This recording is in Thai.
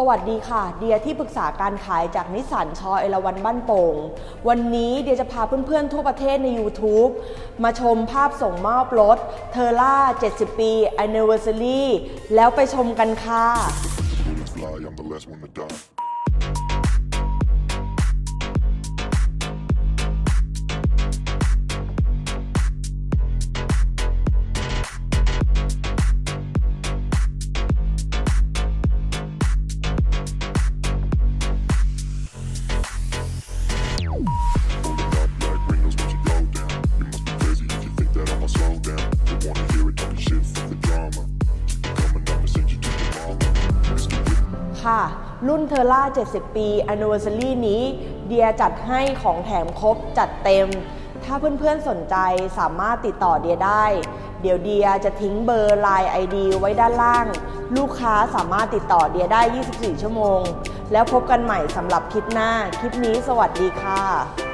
สวัสดีค่ะ เดียที่ปรึกษาการขายจากนิสสันชอเอราวันบ้านโป่ง วันนี้เดียจะพาเพื่อนๆ ทั่วประเทศใน YouTube มาชมภาพส่งมอบรถเทอร่า 70 ปี Anniversary แล้วไปชมกันค่ะ ค่ะ รุ่นเทอร่า 70 ปี Anniversary นี้ เดียจัดให้ของแถมครบจัดเต็ม ถ้าเพื่อนๆสนใจสามารถติดต่อเดียได้ เดี๋ยวเดียจะทิ้งเบอร์ Line ID ไว้ด้านล่าง ลูกค้าสามารถติดต่อเดียได้ 24 ชั่วโมง แล้วพบกันใหม่สำหรับคลิปหน้า คลิปนี้สวัสดีค่ะ